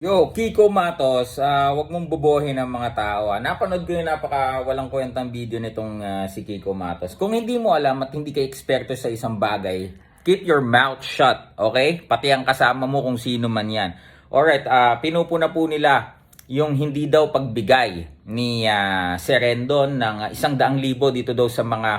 Yo, Kiko Matos, ah, wag mong bobohin ang mga tao. ah. Napanood ko yung napaka walang kwentang video nitong ah, si Kiko Matos. Kung hindi mo alam at hindi ka eksperto sa isang bagay, keep your mouth shut, okay? Pati ang kasama mo kung sino man yan. Alright, ah, pinupuna po nila yung hindi daw pagbigay ni ah, Serendon ng isang daang libo dito daw sa mga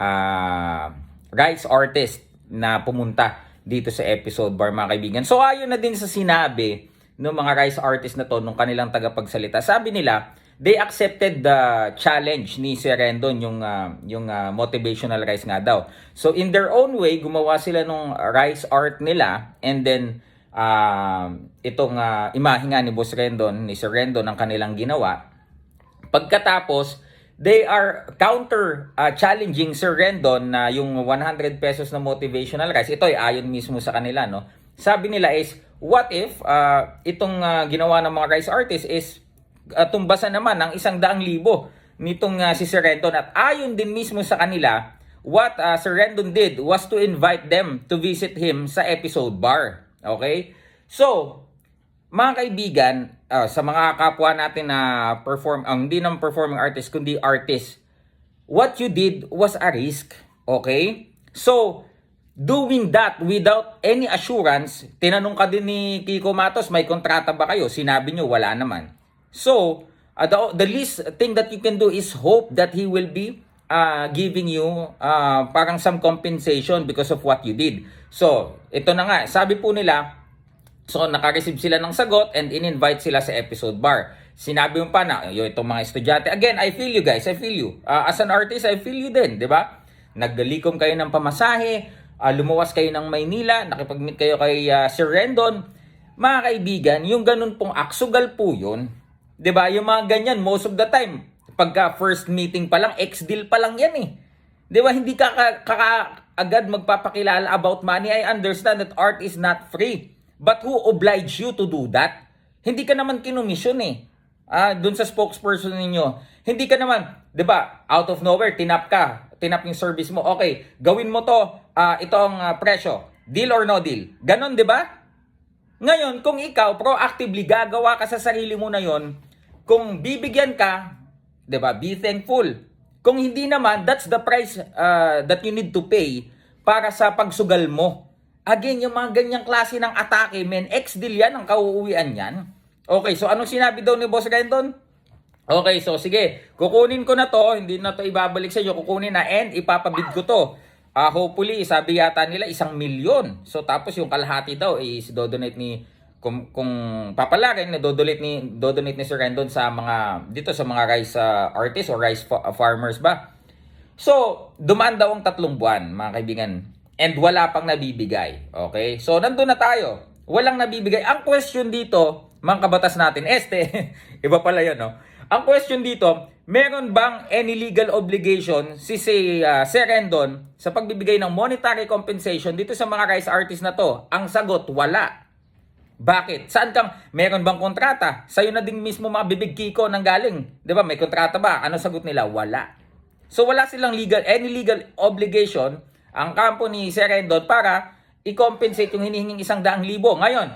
ah, rights artist na pumunta dito sa episode bar mga kaibigan. So ayon na din sa sinabi ng mga rice artist na to nung kanilang tagapagsalita. Sabi nila, they accepted the challenge ni Sir Rendon yung ah, yung ah, motivational rice nga daw. So in their own way, gumawa sila nung rice art nila and then ah, itong uh, imahe nga ni Boss Rendon, ni Sir Rendon ang kanilang ginawa. Pagkatapos, they are counter uh, challenging Sir Rendon na yung 100 pesos na motivational rice. Ito ay ayon mismo sa kanila, no? Sabi nila is, what if uh, itong uh, ginawa ng mga rice artists is uh, tumbasan naman ng isang daang libo nitong uh, si Sir Rendon at ayon din mismo sa kanila, what uh, Sir Rendon did was to invite them to visit him sa episode bar. Okay? So, mga kaibigan, ah, sa mga kapwa natin na perform, ang hindi naman performing artist, kundi artist, what you did was a risk. Okay? So, doing that without any assurance, tinanong ka din ni Kiko Matos, may kontrata ba kayo? Sinabi nyo, wala naman. So, uh, the, the least thing that you can do is hope that he will be uh, giving you uh, parang some compensation because of what you did. So, ito na nga, sabi po nila, So, nakareceive sila ng sagot and in-invite sila sa episode bar. Sinabi mo pa na, yung itong mga estudyante, again, I feel you guys, I feel you. Uh, as an artist, I feel you din, di ba? Naggalikom kayo ng pamasahe, uh, lumuwas kayo ng Maynila, nakipag-meet kayo kay uh, Sir Rendon. Mga kaibigan, yung ganun pong aksugal po yun. Di ba? Yung mga ganyan, most of the time, pagka first meeting pa lang, ex-deal pa lang yan eh. Di ba? Hindi ka, ka, magpapakilala about money. I understand that art is not free. But who obliged you to do that? Hindi ka naman kinumisyon eh. Ah, dun sa spokesperson ninyo. Hindi ka naman, 'di ba? Out of nowhere tinap ka. Tinap yung service mo. Okay, gawin mo 'to, ah, ito ang ah, presyo. Deal or no deal. Ganon, 'di ba? Ngayon, kung ikaw proactively gagawa ka sa sarili mo na 'yon, kung bibigyan ka, 'di ba? Be thankful. Kung hindi naman, that's the price ah, that you need to pay para sa pagsugal mo. Again, yung mga ganyang klase ng atake, men, ex-deal yan ang kauuwian yan. Okay, so anong sinabi daw ni Boss Rendon? Okay, so sige, kukunin ko na to, hindi na to ibabalik sa iyo, kukunin na and ipapabid ko to. Ah, hopefully, sabi yata nila isang milyon. So tapos yung kalahati daw is dodonate ni kung, kung papalarin na dodonate ni dodonate ni Sir Rendon sa mga dito sa mga rice uh, artists or rice fa- farmers ba. So, dumaan daw ang tatlong buwan, mga kaibigan. And wala pang nabibigay. Okay? So, nandun na tayo. Walang nabibigay. Ang question dito, mga kabatas natin, este, iba pala yun, no? Ang question dito, meron bang any legal obligation si si uh, Sir Rendon sa pagbibigay ng monetary compensation dito sa mga rice artists na to? Ang sagot, wala. Bakit? Saan kang, meron bang kontrata? Sa'yo na din mismo mga bibig kiko nang galing. Di ba? May kontrata ba? Ano sagot nila? Wala. So wala silang legal, any legal obligation ang kampo ni Sir Rendon para i-compensate yung hinihinging isang daang libo. Ngayon,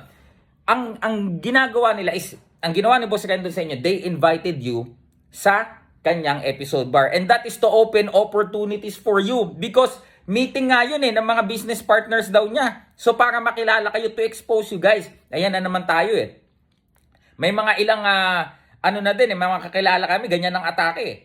ang, ang ginagawa nila is, ang ginawa ni Boss Rendon sa inyo, they invited you sa kanyang episode bar. And that is to open opportunities for you because meeting nga yun eh ng mga business partners daw niya. So para makilala kayo to expose you guys. Ayan na naman tayo eh. May mga ilang ah, ano na din eh, mga kakilala kami, ganyan ang atake eh.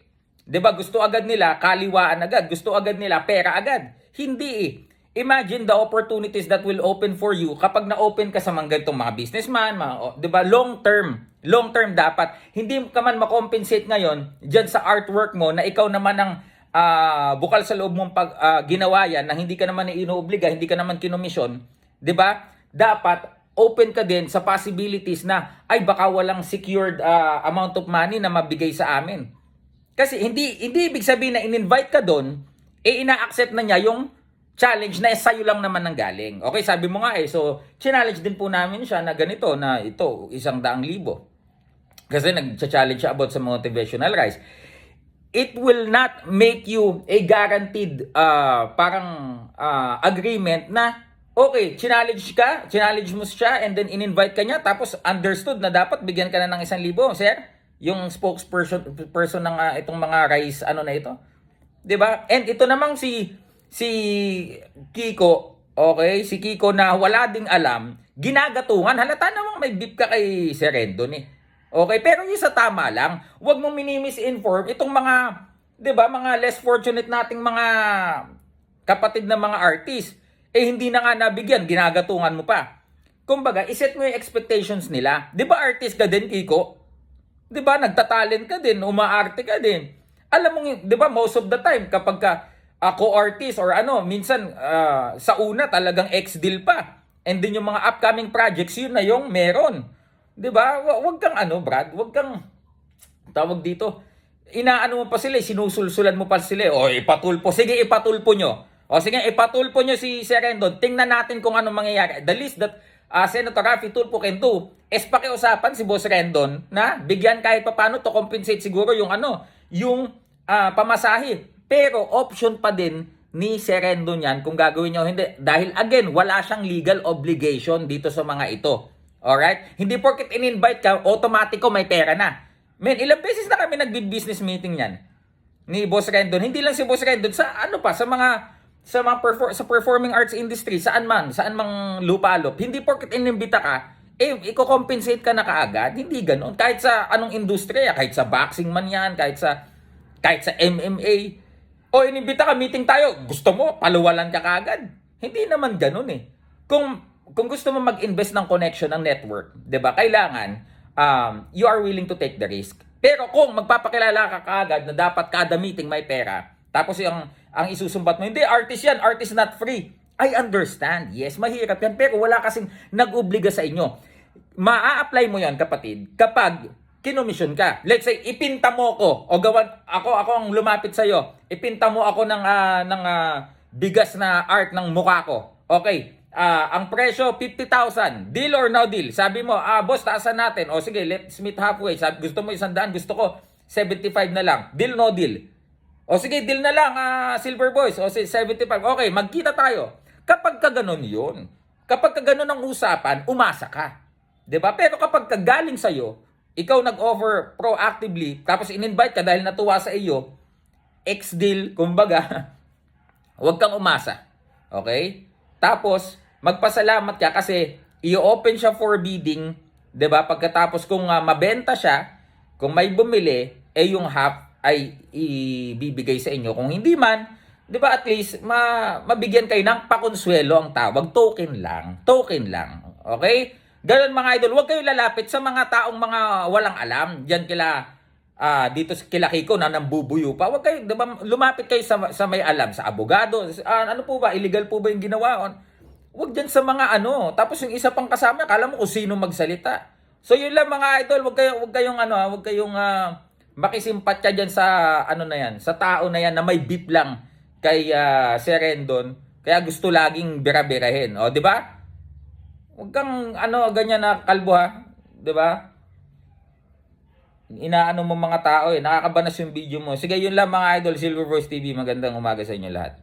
'Di ba? Gusto agad nila kaliwaan agad, gusto agad nila pera agad. Hindi eh. Imagine the opportunities that will open for you kapag na-open ka sa mga ganitong mga businessman, mga, oh, 'di ba? Long term. Long term dapat. Hindi ka man makompensate ngayon diyan sa artwork mo na ikaw naman ang ah, bukal sa loob mong pag ah, ginawa yan na hindi ka naman inuobliga, hindi ka naman kinomisyon, 'di ba? Dapat open ka din sa possibilities na ay baka walang secured ah, amount of money na mabigay sa amin. Kasi hindi hindi ibig sabihin na in-invite ka doon, eh ina-accept na niya yung challenge na sa'yo lang naman nang galing. Okay, sabi mo nga eh, so challenge din po namin siya na ganito, na ito, isang daang libo. Kasi nag-challenge siya about sa motivational rice. It will not make you a guaranteed uh, parang uh, agreement na Okay, challenge ka, challenge mo siya, and then in-invite ka niya, tapos understood na dapat bigyan ka na ng isang libo, sir? Yung spokesperson person ng ah, itong mga rice, ano na ito? 'Di ba? And ito namang si si Kiko, okay, si Kiko na wala ding alam, ginagatungan. Halata namang may beef ka kay Serendon eh. Okay, pero yung sa tama lang, huwag mong minimisinform itong mga, 'di ba, mga less fortunate nating mga kapatid na mga artist. Eh hindi na nga nabigyan, ginagatungan mo pa. Kumbaga, iset mo yung expectations nila. 'Di ba artist ka din, Kiko? 'di ba nagtatalent ka din, umaarte ka din. Alam mo, 'di ba most of the time kapag ka ako artist or ano, minsan ah, sa una talagang ex-deal pa. And then yung mga upcoming projects, yun na yung meron. 'Di ba? Wa- Huwag kang ano, Brad, huwag kang tawag dito. Inaano mo pa sila, eh, sinusulsulan mo pa sila. eh. O ipatulpo, sige ipatulpo nyo. O sige, ipatulpo nyo si Serendon. Tingnan natin kung ano mangyayari. The least that uh, Senator Rafi Tulpo can do is pakiusapan si Boss Rendon na bigyan kahit papano to compensate siguro yung ano, yung ah, pamasahe. Pero option pa din ni Serendon yan kung gagawin niya o hindi. Dahil again, wala siyang legal obligation dito sa mga ito. Alright? Hindi porket in-invite ka, automatiko may pera na. Men, ilang beses na kami nagbi-business meeting yan ni Boss Rendon. Hindi lang si Boss Rendon sa ano pa sa mga sa mga perfor- sa performing arts industry, saan man, saan mang lupalop. Hindi porket inimbita ka, eh i-compensate ka na kaagad. Hindi ganoon. Kahit sa anong industriya, kahit sa boxing man yan, kahit sa kahit sa MMA. O inimbita ka, meeting tayo. Gusto mo, paluwalan ka kaagad. Hindi naman ganoon eh. Kung kung gusto mo mag-invest ng connection ng network, ba? Kailangan um, you are willing to take the risk. Pero kung magpapakilala ka kaagad na dapat kada meeting may pera, tapos yung ang isusumbat mo, hindi artist yan, artist not free. I understand. Yes, mahirap yan, pero wala kasing nag-obliga sa inyo. Maa-apply mo yan, kapatid, kapag kinomisyon ka. Let's say ipinta mo ko o gawan ako ako ang lumapit sa iyo. Ipinta mo ako ng ah, ng ah, bigas na art ng mukha ko. Okay. Ah, ang presyo 50,000. Deal or no deal? Sabi mo, ah boss, taasan natin. O sige, let's meet halfway. Sabi, gusto mo 100, gusto ko 75 na lang. Deal no deal? O sige, deal na lang, ah, Silver Boys. O sige, 75. Okay, magkita tayo. Kapag ka ganun yun, kapag ka ganun ang usapan, umasa ka. 'Di ba? Pero kapag ka galing sa'yo, ikaw nag-offer proactively, tapos in-invite ka dahil natuwa sa iyo, ex-deal, kumbaga, huwag kang umasa. Okay? Tapos, magpasalamat ka kasi i-open siya for bidding, 'di ba? Pagkatapos kung ah, mabenta siya, kung may bumili, eh yung half ay ibibigay sa inyo. Kung hindi man, 'di ba at least ma mabigyan kayo ng pakonsuelo ang tawag, token lang, token lang. Okay? Ganun mga idol, huwag kayo lalapit sa mga taong mga walang alam. Diyan kila ah dito sa kila Kiko na nambubuyo pa. Huwag kayo, 'di ba, lumapit kayo sa sa may alam, sa abogado. Ah, ano po ba, illegal po ba yung ginawa? Huwag dyan sa mga ano. Tapos yung isa pang kasama, kala mo kung sino magsalita. So yun lang mga idol, huwag kayong, huwag kayong ano, ah, huwag kayong ah, makisimpatya dyan sa ano na yan, sa tao na yan na may beef lang kay ah, Serendon. Kaya gusto laging bira-birahin. O, di ba? Huwag kang ano ganyan na kalbo ha, 'di ba? Inaano mo mga tao eh, nakakabanas yung video mo. Sige, yun lang mga idol, Silver Voice TV, magandang umaga sa inyo lahat.